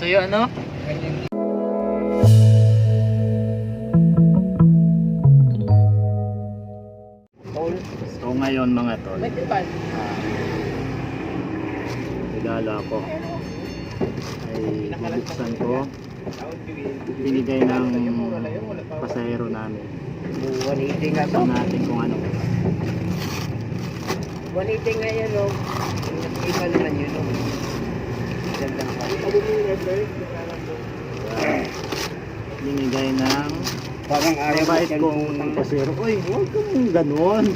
Sa'yo ano? So ngayon mga tol, ah, regalo ako ay bubuksan ko binigay ng pasahero namin. Waniti nga to. Natin kung ano. Waniti nga yan, no. Iba naman yun, no. Ka. Binigay ng Parang ayaw mabait kong pasahero. Uy, huwag kang ganon.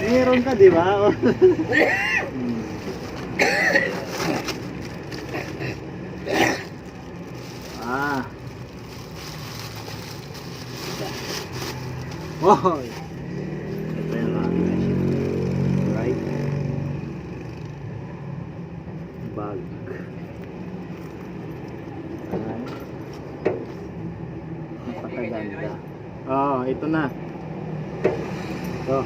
Meron ka, di ba? Hmm. ah. Wow. Ito Napakaganda. Oh, ito na. Ito.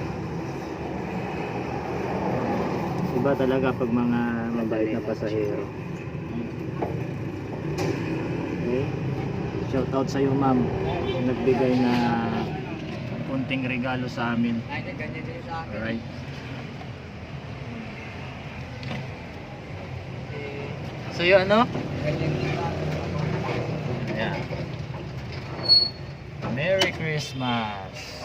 Iba talaga pag mga mabait na pasahero. Okay. Shout out sa iyo, ma'am. Nagbigay na kunting regalo sa amin. Alright. So yun ano? Christmas!